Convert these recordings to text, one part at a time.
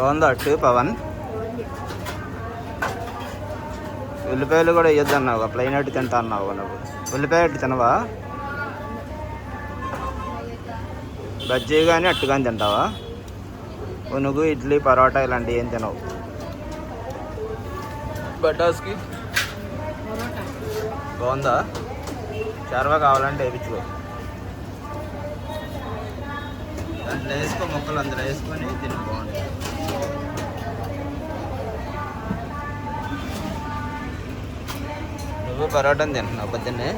బాగుంది అట్టు పవన్? ఉల్లిపాయలు కూడా వేయొద్దు అన్నావు ప్లెయిన్ అట్టు తింటా అన్నావు నువ్వు. ఉల్లిపాయ అట్టు తినవా? బజ్జీ కానీ అట్టు కానీ తింటావా? పునుగు ఇడ్లీ పరోటా ఇలాంటివి ఏం తినవు. బటాస్కి? బాగుందా? చర్వ కావాలంటే వేయించుకో. దాంట్లో వేసుకో మొక్కలు అందులో వేసుకొని తిని బాగుంటుంది. పరోటాని తింటున్నావు పొద్దున్నే?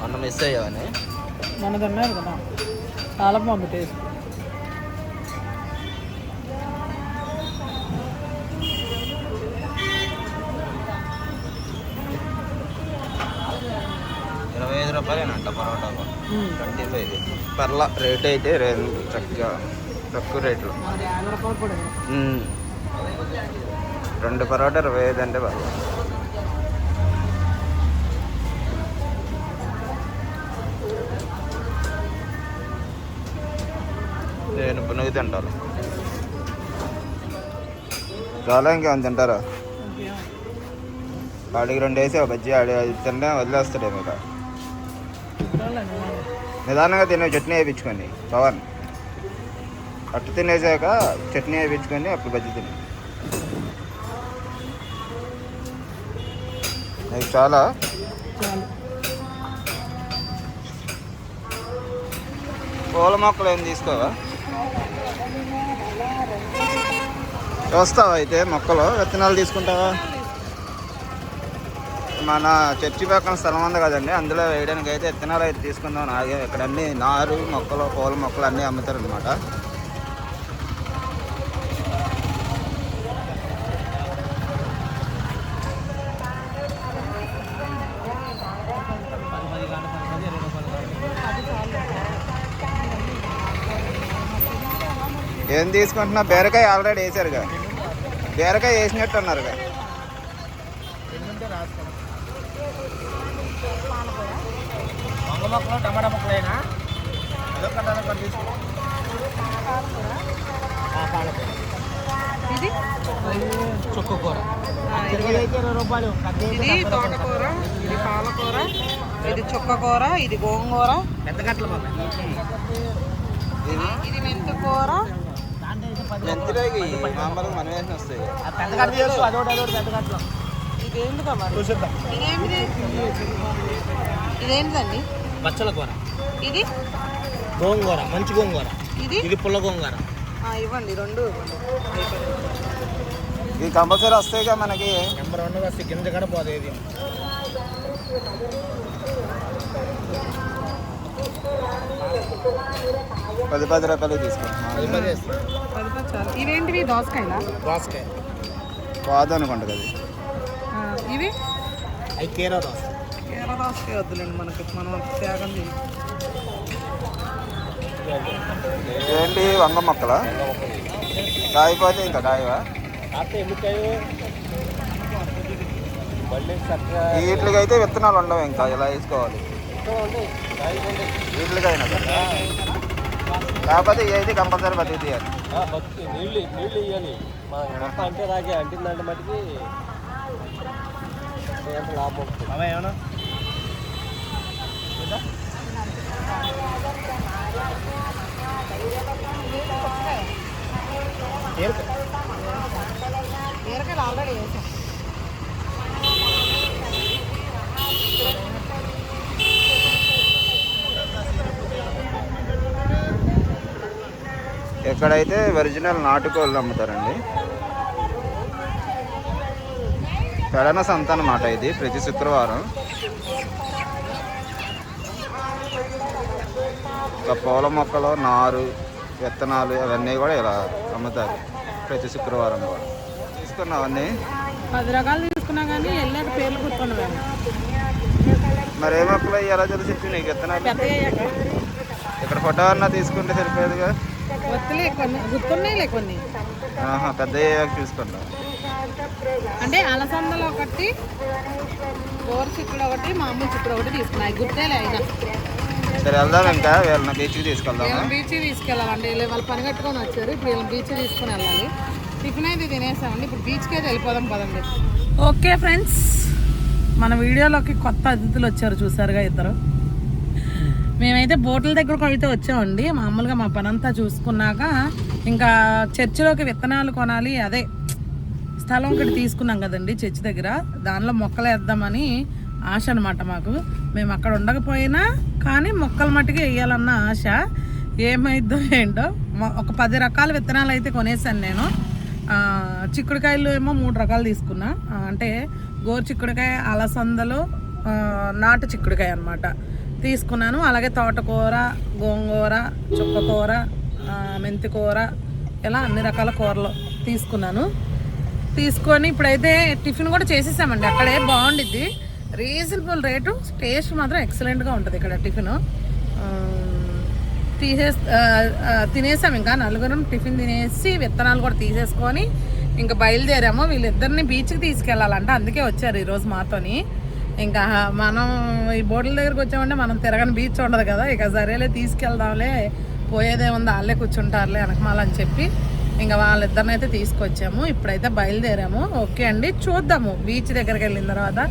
మొన్న మిస్ అయ్యావని. మన తిన్నారు కదా. చాలా బాగుంది టేస్ట్ ఇరవై ఐదు రూపాయలేనంట పరోటాకు ట్వంటీ ఫైవ్. పర్లా రేట్ అయితే చక్కగా తక్కువ రేట్లో. రెండు పరోటా ఇరవై ఐదు అంటే పర్లా తింటారు. చాలా ఇంకేమైనా తింటారా? ఆడికి రెండు వేసి ఒక బజ్జీ ఆడి తింటే వదిలేస్తాడే మీకు నిదానంగా తినే చట్నీ వేయించుకోండి పవన్. అట్టు తినేసాక చట్నీ వేయించుకొని అప్పుడు బజ్జీ తిని. నీకు చాలా? పూల మొక్కలు ఏం తీసుకోవా? చూస్తావా అయితే మొక్కలు? విత్తనాలు తీసుకుంటావా? మన చర్చి పక్కన స్థలం ఉంది కదండి అందులో వేయడానికి అయితే విత్తనాలు అయితే తీసుకుందాం నాగే ఇక్కడ అన్ని నారు మొక్కలు పూల మొక్కలు అన్నీ అమ్ముతారు అనమాట ఏం తీసుకుంటున్నా? బీరకాయ ఆల్రెడీ వేసారుగా. బీరకాయ వేసినట్టు అన్నారుగా మొక్కలు టమాటా మొక్కలైనా ఇది? చుక్కకూర. ఆ, ఇది. ఇరవై రూపాయలు. ఇది తోటకూర ఇది పాలకూర ఇది చుక్కకూర ఇది గోంగూర. పెద్ద గంటలు ఇది ఇది మెంతికూర మెంతిలోకి మామూలుగా మనం వేసిన వస్తాయి పెద్ద అదొకటి అదొకటి పెద్ద ఇదేంటిదండి బచ్చల కూర ఇది గోంగూర మంచి గోంగూర ఇది ఇది పుల్ల గోంగూర. ఆ, ఇవ్వండి రెండు ఇవ్వండి. ఇవి కంపల్సరీ వస్తాయిగా మనకి. నెంబర్ వన్ వస్తే గింజ కూడా పోదు ఇది పది పది రూపాయలు తీసుకుంటున్నాం. ఇవేంటివి? దోసకాయలా? దోసకాయ. కాదు అనుకుంటా కదా. ఆ, ఇవి? అవి కీరా దోస కేర దోసకాయ వద్దులేండి మనకి. మనం త్యాగం ఏంటి? వంగ మొక్కల? కాయిపోతే ఇంకా కాయవా? వీటికి అయితే విత్తనాలు ఉండవు ఇంకా. ఇలా వేసుకోవాలి? సరే కాకపోతే ఏది కంపల్సరీ బతికి తీయాలి. నీళ్ళు నీళ్ళు ఇవ్వాలి మా మొక్క అంటే రాగే అంటిందంటే మటుకి లాభం ఏమన్నా? ఆల్రెడీ వేసాం. ఎక్కడైతే ఒరిజినల్ నాటుకోళ్ళు అమ్ముతారండి. పెడన సంత అన్నమాట ఇది ప్రతి శుక్రవారం. ఇంకా పూల మొక్కలు నారు విత్తనాలు అవన్నీ కూడా ఇలా అమ్ముతారు ప్రతి శుక్రవారం కూడా. తీసుకున్నావు అన్నీ? పది రకాలు తీసుకున్నా కానీ వెళ్ళాక పేర్లు గుర్తున్నవేమో మరి ఏ మొక్కలు ఎలా తెలిసి నీకు విత్తనాలు? ఇక్కడ ఫోటో అన్నా తీసుకుంటే సరిపోయేదిగా? కొన్ని గుర్తున్నాయిలే కొన్ని. పెద్ద చూసుకుంటాం అంటే అలసందలు ఒకటి గోరు చిక్కుడు ఒకటి మామూలు చిక్కుడు ఒకటి తీసుకున్నాయి గుర్తేలే అయినా. సరే వెళ్దాం ఇంకా. వీళ్ళని బీచ్కి తీసుకెళ్దాము? వీళ్ళని బీచ్ తీసుకెళ్ళాలండి. వీళ్ళు వాళ్ళు పని కట్టుకొని వచ్చారు. ఇప్పుడు వీళ్ళని బీచ్ తీసుకుని వెళ్ళాలి. టిఫిన్ అయితే తినేసామండి. ఇప్పుడు బీచ్కి అయితే వెళ్ళిపోదాం పదండి. Okay friends. మన వీడియోలోకి కొత్త అతిథులు వచ్చారు చూసారుగా ఇద్దరు. మేమైతే బోట్ల దగ్గరకు అయితే వచ్చామండి. మామూలుగా మా పనంతా చూసుకున్నాక ఇంకా చర్చిలోకి విత్తనాలు కొనాలి అదే స్థలం ఒకటి తీసుకున్నాం కదండి చర్చి దగ్గర. దానిలో మొక్కలు వేద్దామని ఆశ అనమాట మాకు. మేము అక్కడ ఉండకపోయినా కానీ మొక్కల మట్టుకు వేయాలన్న ఆశ. ఏమైద్దో ఏంటో ఒక పది రకాల విత్తనాలు అయితే కొనేసాను నేను. చిక్కుడుకాయలు ఏమో మూడు రకాలు తీసుకున్నా. అంటే గోరు చిక్కుడుకాయ అలసందలు నాటు చిక్కుడుకాయ అనమాట తీసుకున్నాను. అలాగే తోటకూర గోంగూర చుక్కకూర ఆ, మెంతికూర ఇలా అన్ని రకాల కూరలు తీసుకున్నాను. తీసుకొని ఇప్పుడైతే టిఫిన్ కూడా చేసేసామండి. అక్కడే బాగుండిద్ది. రీజనబుల్ రేటు టేస్ట్ మాత్రం ఎక్సలెంట్గా ఉంటుంది ఇక్కడ టిఫిన్. తీసేస్ తినేసాం ఇంకా. నలుగురం టిఫిన్ తినేసి విత్తనాలు కూడా తీసేసుకొని ఇంకా బయలుదేరాము. వీళ్ళిద్దరిని బీచ్కి తీసుకెళ్ళాలంట. అందుకే వచ్చారు ఈరోజు మాతోని. ఇంకా మనం ఈ బోట్ల దగ్గరికి వచ్చామంటే మనం తిరగని బీచ్ ఉండదు కదా. ఇక సరేలే తీసుకెళ్దాంలే. పోయేదే ఉంది వాళ్ళే కూర్చుంటారులే వెనకమాలని చెప్పి ఇంకా వాళ్ళిద్దరిని అయితే తీసుకొచ్చాము. ఇప్పుడైతే బయలుదేరాము. ఓకే అండి చూద్దాము బీచ్ దగ్గరికి వెళ్ళిన తర్వాత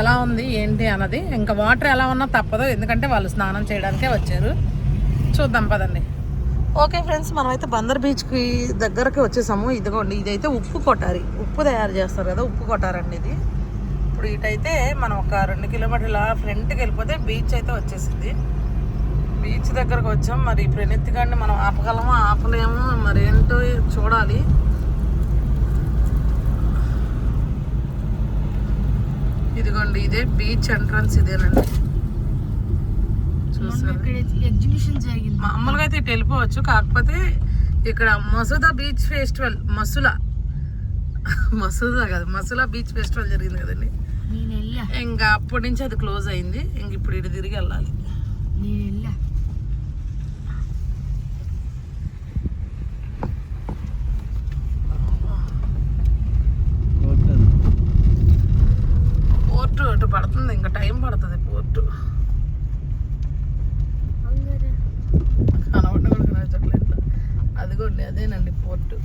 ఎలా ఉంది ఏంటి అన్నది. ఇంకా వాటర్ ఎలా ఉన్నా తప్పదు ఎందుకంటే వాళ్ళు స్నానం చేయడానికే వచ్చారు. చూద్దాం పదండి. ఓకే ఫ్రెండ్స్ మనమైతే బందర్ బీచ్కి దగ్గరకి వచ్చేసాము. ఇదిగోండి ఇదైతే ఉప్పు కొట్టారి. ఉప్పు తయారు చేస్తారు కదా ఉప్పు కొట్టారండి ఇది. ఇప్పుడు ఇటైతే మనం ఒక రెండు కిలోమీటర్ల ఫ్రంట్కి వెళ్ళిపోతే బీచ్ అయితే వచ్చేసింది. బీచ్ దగ్గరకు వచ్చాం. మరి ప్రణిత్ గారిని మనం ఆపగలమో? ఆపలేమో. మరి ఏంటో చూడాలి. ఇదిగోండి ఇదే బీచ్ ఎంట్రన్స్ ఇదేనండి. చూసారు? ఎగ్జిబిషన్ జరిగింది. మామూలుగా అయితే ఇటు వెళ్ళిపోవచ్చు. కాకపోతే ఇక్కడ మసూదా బీచ్ ఫెస్టివల్ మసులా. మసూదా కాదు మసులా బీచ్ ఫెస్టివల్ జరిగింది కదండి. ఇంకా అప్పటి నుంచి అది క్లోజ్ అయింది. ఇంక ఇప్పుడు ఇటు తిరిగి వెళ్ళాలి. పోర్టు. అటు పడుతుంది. ఇంకా టైం పడుతుంది పోర్టు. అదిగోండి అదేనండి పోర్టు.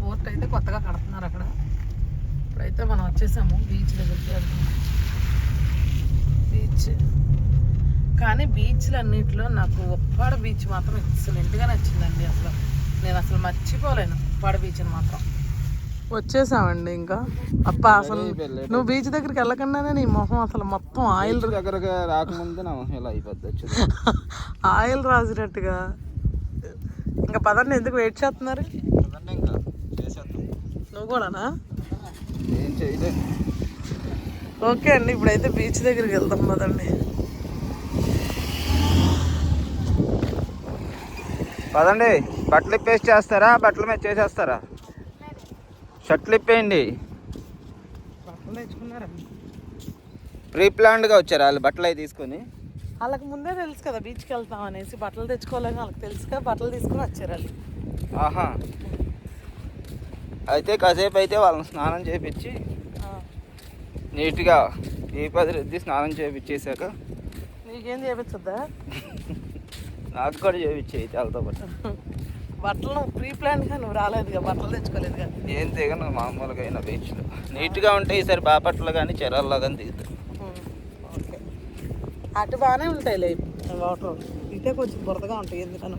పోర్ట్ అయితే కొత్తగా కడుతున్నారు అక్కడ. ఇప్పుడైతే మనం వచ్చేసాము. బీచ్ దగ్గరికి వెళ్తున్నాం. బీచ్. కానీ బీచ్లు అన్నింటిలో నాకు ఉప్పాడ బీచ్ మాత్రం ఎక్సలెంట్గా నచ్చిందండి అసలు. నేను అసలు మర్చిపోలేను ఉప్పాడ బీచ్ని మాత్రం. వచ్చేసామండి ఇంకా. అప్ప అసలు నువ్వు బీచ్ దగ్గరికి వెళ్ళకుండానే నీ మొహం అసలు మొత్తం ఆయిల్ బీచ్ దగ్గరకు రాకముందు నా మొహం ఇలా అయిపోద్ది వచ్చింది ఆయిల్ రాసినట్టుగా. ఇంకా పదండి ఎందుకు వెయిట్ చేస్తున్నారు? నువ్వు కూడానా? ఓకే అండి ఇప్పుడైతే బీచ్ దగ్గరికి వెళ్దాం పదండి. పదండి బట్టలు ఇప్పేసి చేస్తారా? బట్టల మీద చేసేస్తారా? షర్ట్లు ఇప్పేయండి. బట్టలు తెచ్చుకున్నారా? ప్రీ ప్లాన్డ్గా వచ్చారు వాళ్ళు బట్టలు అవి తీసుకొని. వాళ్ళకి ముందే తెలుసు కదా బీచ్కి వెళ్తాం అనేసి బట్టలు తెచ్చుకోవాలని వాళ్ళకి తెలుసు కదా బట్టలు తీసుకుని వచ్చారు వాళ్ళు. ఆహా. అయితే కాసేపు అయితే వాళ్ళని స్నానం చేపించి. నీట్గా ఈ పది రుద్ది స్నానం చేపించేశాక నీకేం చేపించద్దా? నాకు కూడా చేపించి అయితే వాళ్ళతో పాటు. బట్టలు ప్రీ ప్లాన్గా నువ్వు రాలేదుగా బట్టలు తెచ్చుకోలేదుగా? ఏం దిగను మామూలుగా అయినా బీచ్లో నీట్గా ఉంటాయి ఈసారి బాపట్లు కానీ చెరాల్లో కానీ దిగుతాయి అటు బాగానే ఉంటాయిలే వాటర్. ఇటే కొంచెం బురదగా ఉంటాయి ఎందుకన్నా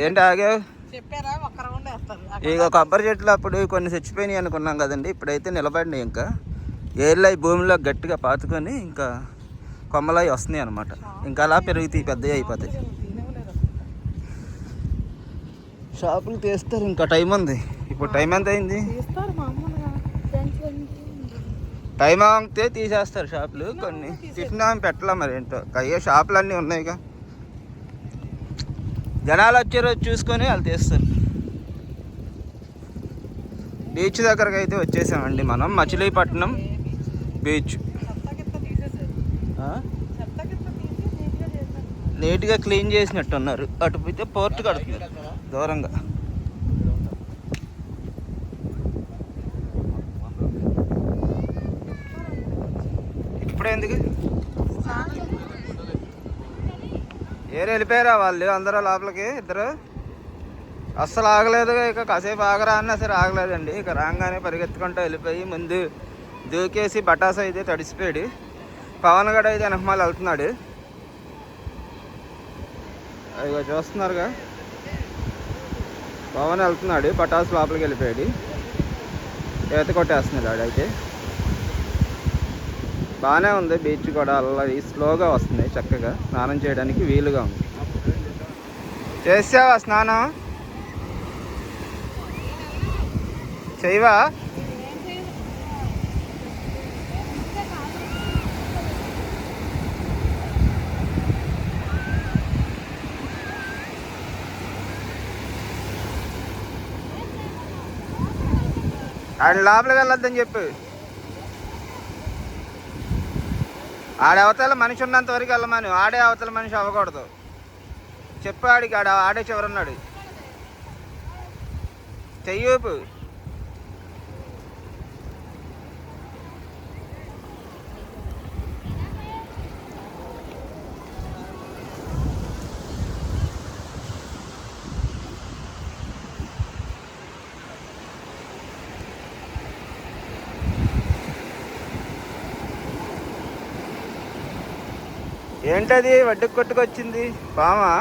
ఏంటి ఆగావు ఇక కొబ్బరి చెట్లు అప్పుడు కొన్ని చచ్చిపోయినాయి అనుకున్నాం కదండి. ఇప్పుడైతే నిలబడినాయి ఇంకా. ఏళ్ళు అవి భూమిలో గట్టిగా పాతుకొని ఇంకా కొమ్మలు అవి వస్తున్నాయి అనమాట ఇంకా అలా పెరుగుతాయి పెద్దవి అయిపోతాయి. షాపులు తీస్తారు ఇంకా టైం ఉంది. ఇప్పుడు టైం ఎంత అయింది? టైం ఆగితే తీసేస్తారు షాపులు కొన్ని. ఆమె పెట్టలే మరి ఏంటో. అయ్యే షాపులు అన్నీ ఉన్నాయిగా. జనాలు వచ్చే రోజు చూసుకొని వాళ్ళు తీస్తారు. బీచ్ దగ్గరకు అయితే వచ్చేసామండి మనం. మచిలీపట్నం బీచ్. నీట్గా క్లీన్ చేసినట్టు ఉన్నారు అటు పోతే పోర్ట్ కడుతున్నారు. దూరంగా. ఇప్పుడు ఎందుకు ఏరు వెళ్ళిపోయారా వాళ్ళు? అందరూ లోపలికి? ఇద్దరు? అస్సలు ఆగలేదు. ఇక కాసేపు ఆగరా అన్న సరే ఆగలేదండి. ఇక రాగానే పరిగెత్తుకుంటూ వెళ్ళిపోయి ముందు దూకేసి బటాస్ అయితే తడిసిపోయాడు. పవన్ గడ అయితే వెనకమాల వెళ్తున్నాడు. ఇక చూస్తున్నారుగా. పవన్ వెళ్తున్నాడు. పటాస్ లోపలికి వెళ్ళిపోయాడు. ఈత కొట్టేస్తున్నాడు ఆడైతే. బాగానే ఉంది బీచ్ కూడా అలా స్లోగా వస్తుంది చక్కగా. స్నానం చేయడానికి వీలుగా ఉంది. చేసావా స్నానం? చేయవా? ఆయన లోపలికి వెళ్ళొద్దని చెప్పు. ఆడే అవతల మనిషి ఉన్నంత వరకు వెళ్ళమని ఆడే అవతల మనిషి అవ్వకూడదు. చెప్పాడికి ఆడ ఆడే చివరున్నాడు. చెయ్యూపు ఏంటది వడ్డీకి కొట్టుకొచ్చింది? పామా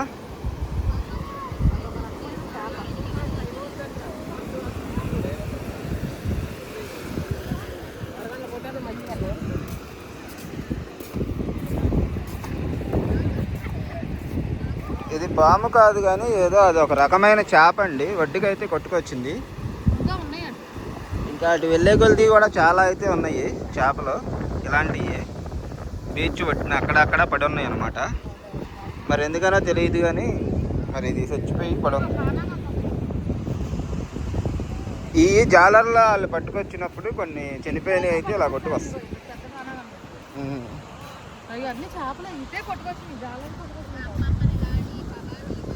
ఇది పాము కాదు కానీ ఏదో అది ఒక రకమైన చేప అండి. వడ్డీకి అయితే కొట్టుకొచ్చింది. ఇంకా అటు వెళ్ళే కొలిది కూడా చాలా అయితే ఉన్నాయి చేపలు. ఇలాంటివి బీచ్ పట్టిన అక్కడక్కడ పడి ఉన్నాయి అనమాట మరి ఎందుకనో తెలియదు కానీ మరి ఇది చచ్చిపోయి పడి ఉంది ఈ జాలర్లో వాళ్ళు పట్టుకొచ్చినప్పుడు కొన్ని చనిపోయినవి అయితే ఇలా కొట్టుకు వస్తాయి.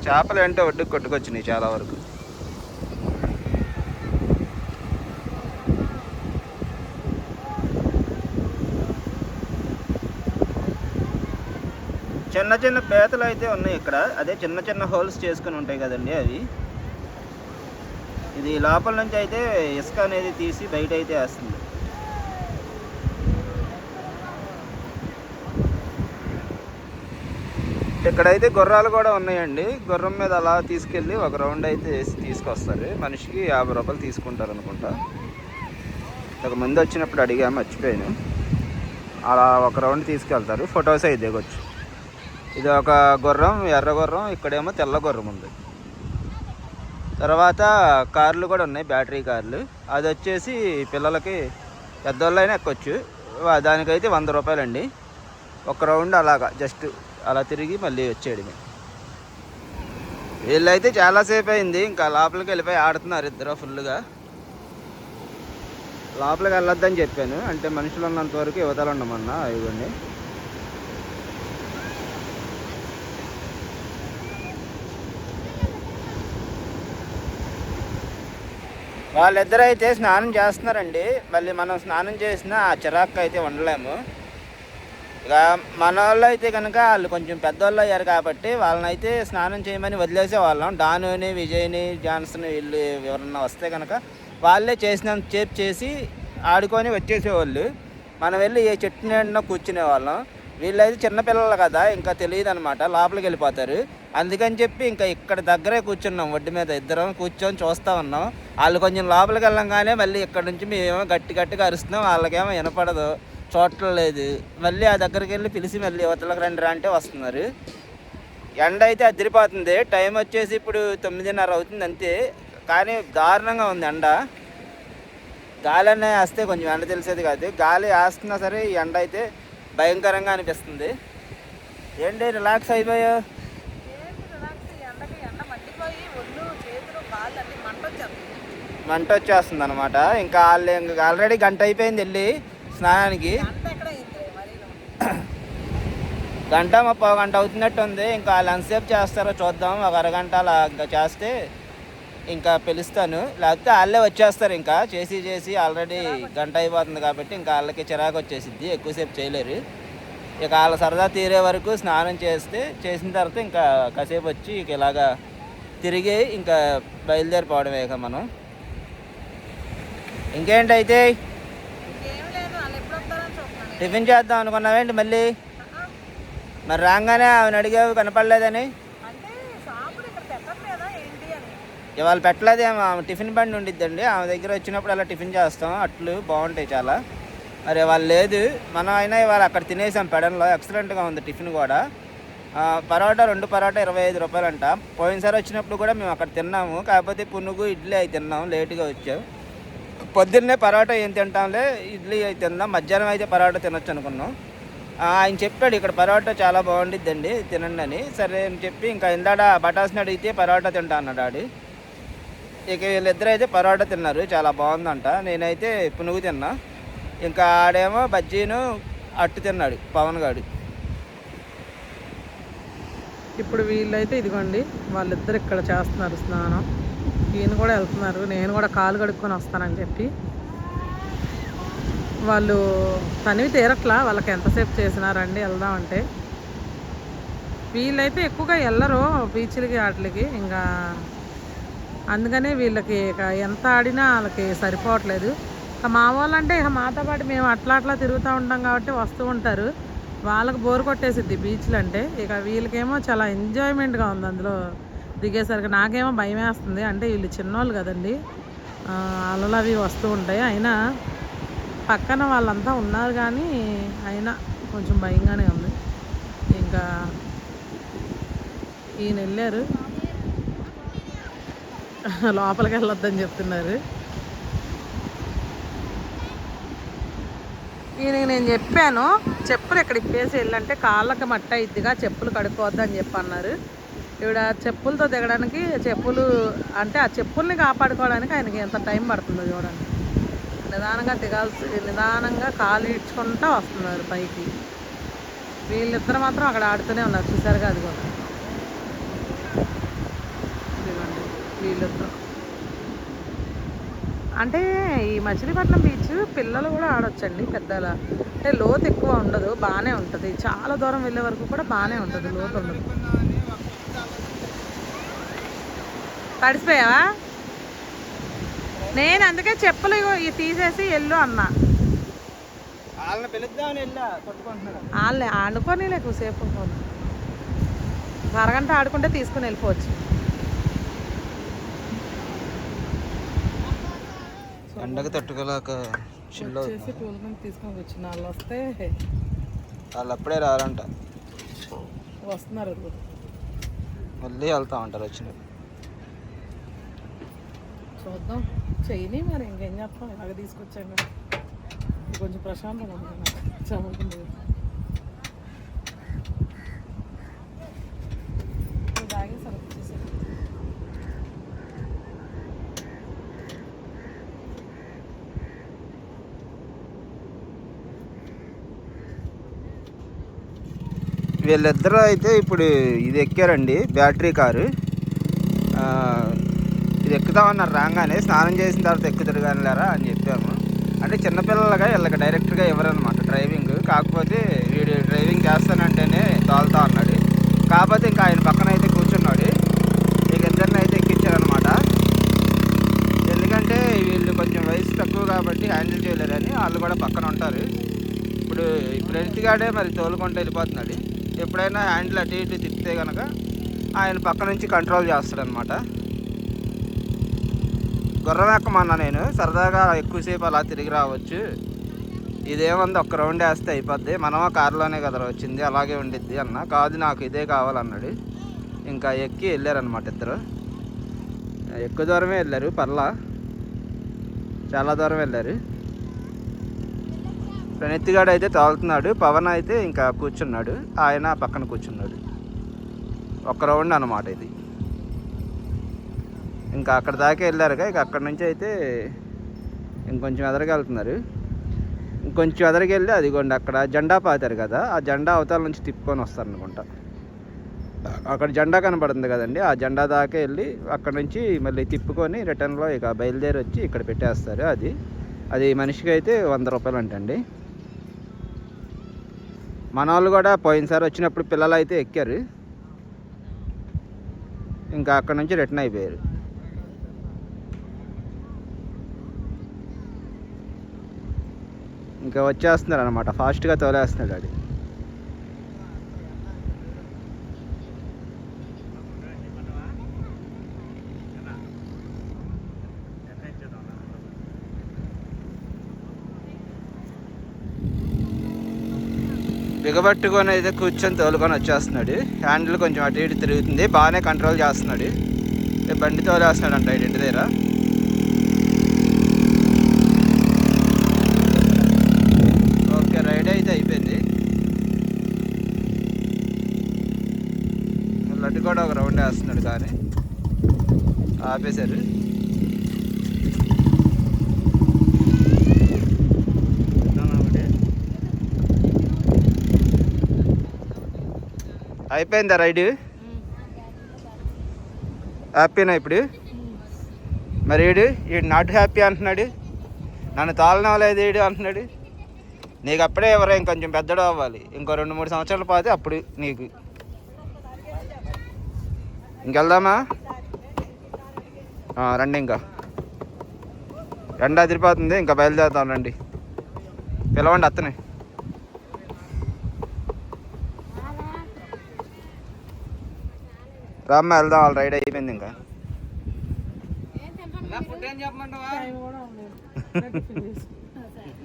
చేపలు అంటే ఒడ్డుకు కొట్టుకొచ్చినాయి చాలా వరకు. చిన్న చిన్న పేతలు అయితే ఉన్నాయి ఇక్కడ. అదే చిన్న చిన్న హోల్స్ చేసుకుని ఉంటాయి కదండి అవి. ఇది లోపల నుంచి అయితే ఇసుక అనేది తీసి బయట అయితే వేస్తుంది. ఇక్కడైతే గుర్రాలు కూడా ఉన్నాయండి. గుర్రం మీద అలా తీసుకెళ్ళి ఒక రౌండ్ అయితే వేసి తీసుకొస్తారు. మనిషికి యాభై రూపాయలు తీసుకుంటారు అనుకుంటా. ఒక ముందు వచ్చినప్పుడు అడిగా మర్చిపోయాను. అలా ఒక రౌండ్ తీసుకెళ్తారు. ఫొటోస్ అయితే దిగొచ్చు ఇది ఒక గుర్రం ఎర్ర గుర్రం ఇక్కడేమో తెల్ల గుర్రం ఉంది. తర్వాత కార్లు కూడా ఉన్నాయి బ్యాటరీ కార్లు. అది వచ్చేసి పిల్లలకి పెద్దోళ్ళైనా ఎక్కొచ్చు. దానికైతే వంద రూపాయలండి. ఒక రౌండ్ అలాగా జస్ట్ అలా తిరిగి మళ్ళీ వచ్చేయడమే. వీళ్ళైతే చాలాసేపు అయింది ఇంకా లోపలికి వెళ్ళిపోయి ఆడుతున్నారు ఇద్దరు ఫుల్గా లోపలికి వెళ్ళొద్దని చెప్పాను అంటే మనుషులు ఉన్నంత వరకు యువతలు ఉండమన్నా ఇవ్వండి. వాళ్ళిద్దరు అయితే స్నానం చేస్తున్నారండి. మళ్ళీ మనం స్నానం చేసినా ఆ చిరాకు అయితే ఉండలేము. ఇక మన వాళ్ళు అయితే కనుక వాళ్ళు కొంచెం పెద్దవాళ్ళు అయ్యారు కాబట్టి వాళ్ళని అయితే స్నానం చేయమని వదిలేసే వాళ్ళం డానుని విజయ్ని జాన్సన్ వీళ్ళు ఎవరన్నా వస్తే కనుక వాళ్ళే చేసినంత చేప్ చేసి ఆడుకొని వచ్చేసేవాళ్ళు. మనం వెళ్ళి ఏ చెట్టు నీడన కూర్చునే వాళ్ళం వీళ్ళైతే చిన్నపిల్లలు కదా ఇంకా తెలియదు అనమాట లోపలికి వెళ్ళిపోతారు. అందుకని చెప్పి ఇంకా ఇక్కడ దగ్గరే కూర్చున్నాం. ఒడ్డు మీద ఇద్దరం కూర్చొని చూస్తా ఉన్నాం. వాళ్ళు కొంచెం లోపలికి వెళ్ళంగానే మళ్ళీ ఇక్కడ నుంచి మేమేమో గట్టి గట్టిగా అరుస్తున్నాం. వాళ్ళకేమో వినపడదు. చూడట్లేదు మళ్ళీ ఆ దగ్గరికి వెళ్ళి పిలిచి మళ్ళీ యువతలకు రండి రా అంటే వస్తున్నారు. ఎండ అయితే అదిరిపోతుంది. టైం వచ్చేసి ఇప్పుడు తొమ్మిదిన్నర అవుతుంది అంతే. కానీ దారుణంగా ఉంది ఎండ. గాలి అనే వేస్తే కొంచెం ఎండ తెలిసేది కాదు. గాలి వేస్తున్నా సరే ఈ ఎండ అయితే భయంకరంగా అనిపిస్తుంది. ఏంటి రిలాక్స్ అన్ని మంట వచ్చేస్తుంది అనమాట ఇంకా వాళ్ళు ఇంకా ఆల్రెడీ గంట అయిపోయింది వెళ్ళి స్నానానికి. గంట ముప్పై గంట అవుతున్నట్టు ఉంది ఇంకా వాళ్ళు ఎంతసేపు చేస్తారో చూద్దాం. ఒక అరగంట అలా ఇంకా చేస్తే ఇంకా పిలుస్తాను. లేకపోతే వాళ్ళే వచ్చేస్తారు ఇంకా. చేసి చేసి ఆల్రెడీ గంట అయిపోతుంది కాబట్టి ఇంకా వాళ్ళకి చిరాకు వచ్చేసిద్ది. ఎక్కువసేపు చేయలేరు. ఇక వాళ్ళ సరదా తీరే వరకు స్నానం చేస్తే చేసిన తర్వాత ఇంకా కాసేపు వచ్చి ఇక ఇలాగా తిరిగి ఇంకా బయలుదేరిపోవడమే ఇక మనం. ఇంకేంటైతే? టిఫిన్ చేద్దాం అనుకున్నావేంటి మళ్ళీ? మరి రాగానే ఆమెను అడిగావు కనపడలేదని అంటే షాపులు ఇక్కడ పెట్టట్లేదా ఏంటి అని ఇవాళ పెట్టలేదేమో ఆమె టిఫిన్ బండి ఉండిద్దండి. ఆమె దగ్గర వచ్చినప్పుడు అలా టిఫిన్ చేస్తాం. అట్లు బాగుంటాయి చాలా. మరి వాళ్ళు లేదు. మనం అయినా ఇవాళ అక్కడ తినేసాం పెడన్లో. ఎక్సలెంట్గా ఉంది టిఫిన్ కూడా. పరోటా రెండు పరోటా ఇరవై ఐదు రూపాయలు అంట పోయినసారి వచ్చినప్పుడు కూడా మేము అక్కడ తిన్నాము. కాకపోతే పునుగు ఇడ్లీ అవి తిన్నాం. లేట్గా వచ్చాం. పొద్దున్నే పరోటా ఏం తింటాంలే ఇడ్లీ అవి తిన్నాం. మధ్యాహ్నం అయితే పరోటా తినొచ్చు అనుకున్నాం. ఆయన చెప్పాడు ఇక్కడ పరోటా చాలా బాగుండిద్దండి తినండి అని. సరే అని చెప్పి ఇంకా ఇందాడ బటాస్ని అడిగితే పరోటా తింటా అన్నాడు ఆడి ఇక వీళ్ళిద్దరు అయితే పరోటా తిన్నారు. చాలా బాగుందంట. నేనైతే పునుగు తిన్నా. ఇంకా ఆడేమో బజ్జీను అట్టు తిన్నాడు పవన్ గాడు. ఇప్పుడు వీళ్ళైతే ఇదిగోండి వాళ్ళిద్దరు ఇక్కడ చేస్తున్నారు స్నానం. ఈయన కూడా వెళ్తున్నారు. నేను కూడా కాలు కడుక్కొని వస్తానని చెప్పి. వాళ్ళు తనివి తీరట్లా వాళ్ళకి ఎంతసేపు చేసినారండి వెళ్దామంటే వీళ్ళైతే ఎక్కువగా వెళ్ళరు బీచ్లకి వాటికి ఇంకా అందుకనే వీళ్ళకి ఇక ఎంత ఆడినా వాళ్ళకి సరిపోవట్లేదు. ఇక మా వాళ్ళంటే ఇక మాతో పాటు మేము అట్లా అట్లా తిరుగుతూ ఉంటాం కాబట్టి వస్తూ ఉంటారు. వాళ్ళకి బోర్ కొట్టేసిద్ది బీచ్లు అంటే ఇక వీళ్ళకేమో చాలా ఎంజాయ్మెంట్గా ఉంది అందులో దిగేసరికి. నాకేమో భయం వేస్తుంది. అంటే వీళ్ళు చిన్నోళ్ళు కదండి. అలలు అవి వస్తూ ఉంటాయి. అయినా పక్కన వాళ్ళంతా ఉన్నారు కానీ అయినా కొంచెం భయంగానే ఉంది. ఇంకా ఈయన వెళ్ళారు. లోపలికి వెళ్ళొద్దని చెప్తున్నారు. ఈయనకి నేను చెప్పాను చెప్పులు ఇక్కడ ఇప్పేసి వెళ్ళంటే కాళ్ళకి మట్ట ఇద్దిగా చెప్పులు కడుక్కోవద్దని చెప్పి అన్నారు ఇవిడ చెప్పులతో దిగడానికి చెప్పులు అంటే ఆ చెప్పుల్ని కాపాడుకోవడానికి ఆయనకి ఎంత టైం పడుతుందో చూడండి. నిదానంగా దిగాల్సి నిదానంగా కాలు ఈడ్చుకుంటా వస్తున్నారు పైకి. వీళ్ళిద్దరు మాత్రం అక్కడ ఆడుతూనే ఉన్నారు చూసారుగా అది కూడా వీళ్ళిద్దరు అంటే ఈ మచిలీపట్నం బీచ్ పిల్లలు కూడా ఆడొచ్చండి పెద్దల. అంటే లోతు ఎక్కువ ఉండదు బాగానే ఉంటుంది. చాలా దూరం వెళ్ళే వరకు కూడా బాగానే ఉంటుంది లోతు ఉండదు. తడిసిపోయావా? నేను అందుకే చెప్పులు ఇవి తీసేసి వెళ్ళు అన్నా. వాళ్ళని ఆడుకొని లేకుసేపు అరగంట ఆడుకుంటే తీసుకుని వెళ్ళిపోవచ్చు. ఎండకు తట్టుకోలేక చిల్లో చేసి టూల్మెంట్ తీసుకొని వచ్చిన వాళ్ళు వస్తే వాళ్ళు అప్పుడే రారంట. వస్తున్నారు. మళ్ళీ వెళ్తా ఉంటారు వచ్చిన. చూద్దాం. చెయ్యని మరి ఇంకేం చేస్తాం? ఇలాగ తీసుకొచ్చాం కదా ఇది కొంచెం ప్రశాంతంగా ఉంది నాకు తాగేసారు వచ్చేసి వీళ్ళిద్దరూ అయితే ఇప్పుడు ఇది ఎక్కారండి బ్యాటరీ కారు. ఇది ఎక్కుదామన్నారు రాగానే స్నానం చేసిన తర్వాత ఎక్కుతారు కానీ లేరా అని చెప్పాము. అంటే చిన్నపిల్లలుగా వీళ్ళకి డైరెక్ట్గా ఇవ్వరనమాట డ్రైవింగ్. కాకపోతే వీడు డ్రైవింగ్ చేస్తానంటేనే తోలుతా అన్నాడు కాకపోతే ఇంకా ఆయన పక్కన అయితే కూర్చున్నాడు. ఇక ఇద్దరిని అయితే ఎక్కించారనమాట ఎందుకంటే వీళ్ళు కొంచెం వయసు తక్కువ కాబట్టి హ్యాండిల్ చేయలేరని వాళ్ళు కూడా పక్కన ఉంటారు. ఇప్పుడు ఇప్పుడు గాడే మరి తోలుకుంటూ వెళ్ళిపోతున్నాడు. ఎప్పుడైనా హ్యాండిల్ అటు ఇటు తిప్పితే కనుక ఆయన పక్క నుంచి కంట్రోల్ చేస్తాడనమాట. గుర్రక్కమన్నా నేను. సరదాగా ఎక్కువసేపు అలా తిరిగి రావచ్చు. ఇదేముంది ఒక్క రౌండ్ వేస్తే అయిపోద్ది. మనమా కారులోనే కదా వచ్చింది. అలాగే ఉండిద్ది అన్న. కాదు నాకు ఇదే కావాలన్నాడు. ఇంకా ఎక్కి వెళ్ళారనమాట ఇద్దరు. ఎక్కువ దూరమే వెళ్ళారు. పర్లా. చాలా దూరం వెళ్ళారు. ప్రణిత్గాడు అయితే తాగుతున్నాడు పవన్ అయితే ఇంకా కూర్చున్నాడు ఆయన పక్కన కూర్చున్నాడు. ఒక రౌండ్ అన్నమాట ఇది. ఇంకా అక్కడ దాకా వెళ్ళారుగా ఇక అక్కడ నుంచి అయితే ఇంకొంచెం ఎదరికి వెళ్తున్నారు. ఇంకొంచెం ఎదరికి వెళ్ళి అదిగోండి అక్కడ జెండా పాతారు కదా ఆ జెండా అవతల నుంచి తిప్పుకొని వస్తారు అనుకుంటా అక్కడ జెండా కనబడుతుంది కదండి ఆ జెండా దాకా వెళ్ళి అక్కడ నుంచి మళ్ళీ తిప్పుకొని రిటర్న్లో ఇక బయలుదేరి వచ్చి ఇక్కడ పెట్టేస్తారు అది. అది మనిషికి అయితే వంద రూపాయలు అంటండి. మన వాళ్ళు కూడా పోయినసారి వచ్చినప్పుడు పిల్లలు అయితే ఎక్కారు. ఇంకా అక్కడ నుంచి రిటర్న్ అయిపోయారు. ఇంకా వచ్చేస్తున్నారు అనమాట ఫాస్ట్గా తోలేస్తున్నాడు అది పట్టుకొని అయితే కూర్చొని తోలుకొని వచ్చేస్తున్నాడు. హ్యాండిల్ కొంచెం అటు ఇటు తిరుగుతుంది. బాగానే కంట్రోల్ చేస్తున్నాడు. బండి తోలేస్తున్నాడు అంట ఇంటి దగ్గర. ఓకే రైడ్ అయితే అయిపోయింది. లడ్డు కూడా ఒక రౌండ్ వేస్తున్నాడు కానీ. ఆపేశారు. అయిపోయిందా రైడ్? హ్యాపీనా ఇప్పుడు? మరి ఈడు ఈడు నాట్ హ్యాపీ అంటున్నాడు. నన్ను తాళనవలేదు ఈడు అంటున్నాడు. నీకు అప్పుడే ఎవరో ఇంకొంచెం పెద్దడు అవ్వాలి. ఇంకో రెండు మూడు సంవత్సరాలు పోతే అప్పుడు నీకు. ఇంకెళ్దామా? రండి ఇంకా. ఎండ అదిరిపోతుంది. ఇంకా బయలుదేరుతాం రండి. పిలవండి అత్తనే. రామ్మ వెళ్దాం వాళ్ళు రైడ్ అయిపోయింది ఇంకా.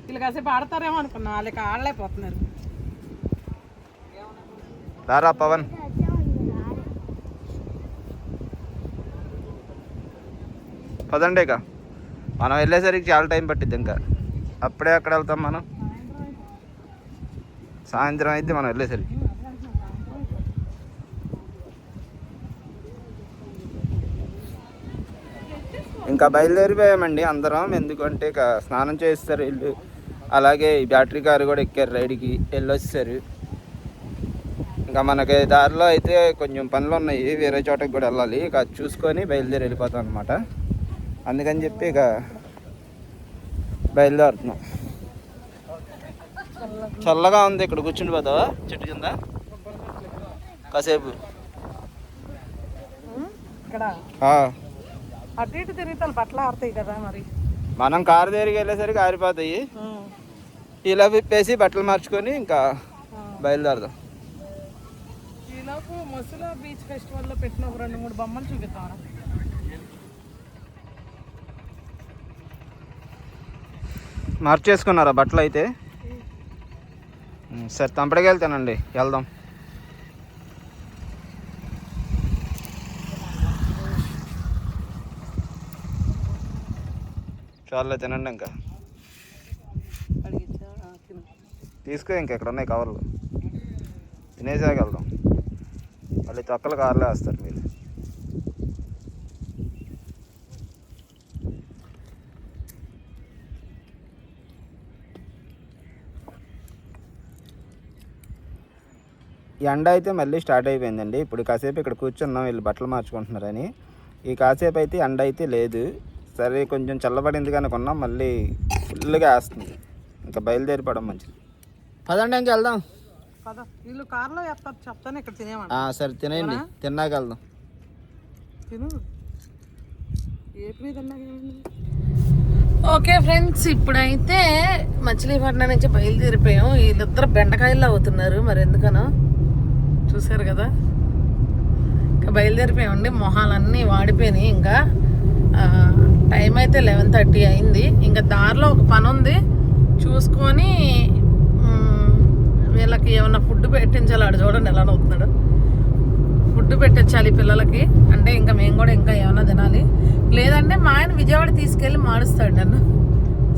వీళ్ళు కాసేపు ఆడతారేమో అనుకున్నా వాళ్ళకి ఆడలేకపోతున్నారు రారా పవన్. పదండి ఇక. మనం వెళ్ళేసరికి చాలా టైం పట్టిద్ది ఇంకా. అప్పుడే అక్కడ వెళ్తాం మనం. సాయంత్రం అయితే మనం వెళ్ళేసరికి. ఇంకా బయలుదేరిపోయామండి అందరం. ఎందుకంటే ఇక స్నానం చేస్తారు వీళ్ళు అలాగే ఈ బ్యాటరీ కారు కూడా ఎక్కారు రైడ్కి వెళ్ళొచ్చారు. ఇంకా మనకి దారిలో అయితే కొంచెం పనులు ఉన్నాయి. వేరే చోటకి కూడా వెళ్ళాలి. ఇక చూసుకొని బయలుదేరి వెళ్ళిపోతాం అనమాట అందుకని చెప్పి ఇక బయలుదేరుతున్నాం. చల్లగా ఉంది. ఇక్కడ కూర్చుని పోతావా? చెట్టు కింద? కాసేపు. అటు ఇటు తిరిగితే వాళ్ళు బట్టలు ఆడతాయి కదా మరి. మనం కారు దగ్గరికి వెళ్ళేసరికి ఆరిపోతాయి. ఇలా విప్పేసి బట్టలు మార్చుకొని ఇంకా బయలుదేరదాం. ఈలోపు మసులో బీచ్ ఫెస్టివల్లో పెట్టిన ఒక రెండు మూడు బొమ్మలు చూపిస్తాం మార్చేసుకున్నారా బట్టలు అయితే? సరే తంపడికి వెళ్తానండి. వెళ్దాం. చాలా తినండి ఇంకా. తీసుకో ఇంకా ఇక్కడ ఉన్నాయి కవర్లు. తినేసాక వెళ్దాం. మళ్ళీ తొక్కలు కారులో వేస్తారు మీరు. ఈ ఎండ అయితే మళ్ళీ స్టార్ట్ అయిపోయిందండి. ఇప్పుడు కాసేపు ఇక్కడ కూర్చున్నాం వీళ్ళు బట్టలు మార్చుకుంటున్నారని. ఈ కాసేపు అయితే ఎండ అయితే లేదు. సరే కొంచెం చల్లబడింది కానీ కొన్నాం మళ్ళీ ఫుల్గా వేస్తుంది. ఇంకా బయలుదేరిపోవడం మంచిది. పదండి ఇంక వెళ్దాం. కదా వీళ్ళు కార్లో చెప్తాను ఇక్కడ తినేవాడు సరే తినేయండి. తిన్నాక వెళ్దాం. తిను. ఓకే ఫ్రెండ్స్ ఇప్పుడైతే మచిలీపట్నం నుంచి బయలుదేరిపోయాం. వీళ్ళిద్దరు బెండకాయలు అవుతున్నారు మరి ఎందుకనో? చూసారు కదా? ఇంకా బయలుదేరిపోయామండి. మొహాలన్నీ వాడిపోయినాయి ఇంకా. ఆ, టైం అయితే లెవెన్ థర్టీ అయింది. ఇంకా దారిలో ఒక పని ఉంది. చూసుకొని వీళ్ళకి ఏమన్నా ఫుడ్ పెట్టించాలి. ఆడు చూడండి ఎలా అవుతున్నాడు ఫుడ్ పెట్టించాలి పిల్లలకి. అంటే ఇంకా మేము కూడా ఇంకా ఏమైనా తినాలి. లేదంటే మా ఆయన విజయవాడ తీసుకెళ్ళి మాడుస్తాడు నన్ను.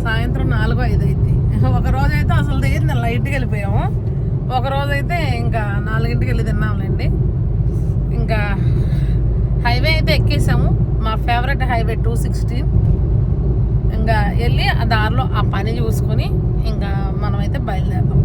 సాయంత్రం నాలుగు ఐదు అయింది. ఒక రోజు అయితే అసలు తీరింది లైట్కి వెళ్ళిపోయాము. ఒక రోజు అయితే ఇంకా నాలుగింటికి వెళ్ళి తిన్నాంలేండి. ఇంకా హైవే అయితే ఎక్కేసాము. మా ఫేవరెట్ హైవే టూ సిక్స్టీ. ఇంకా వెళ్ళి ఆ దారిలో ఆ పని చూసుకొని ఇంకా మనమైతే బయలుదేరాం